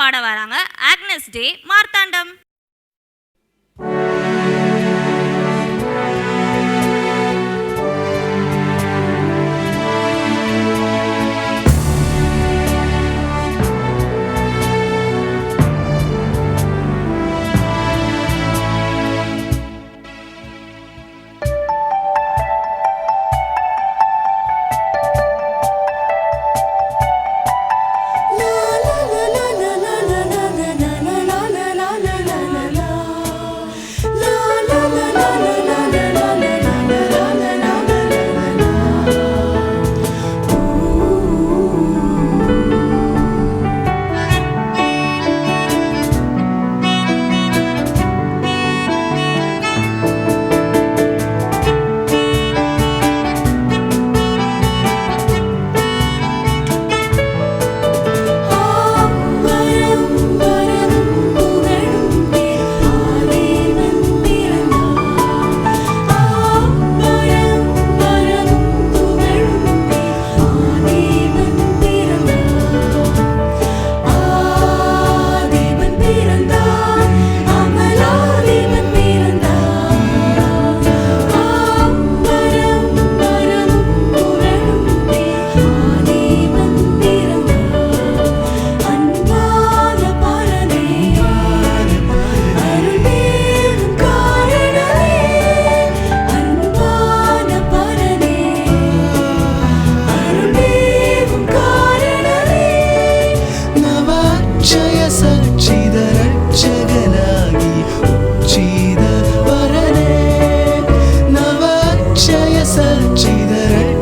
பாட வராங்க. ஆக்னஸ் டே மார்த்தாண்டம்.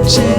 change.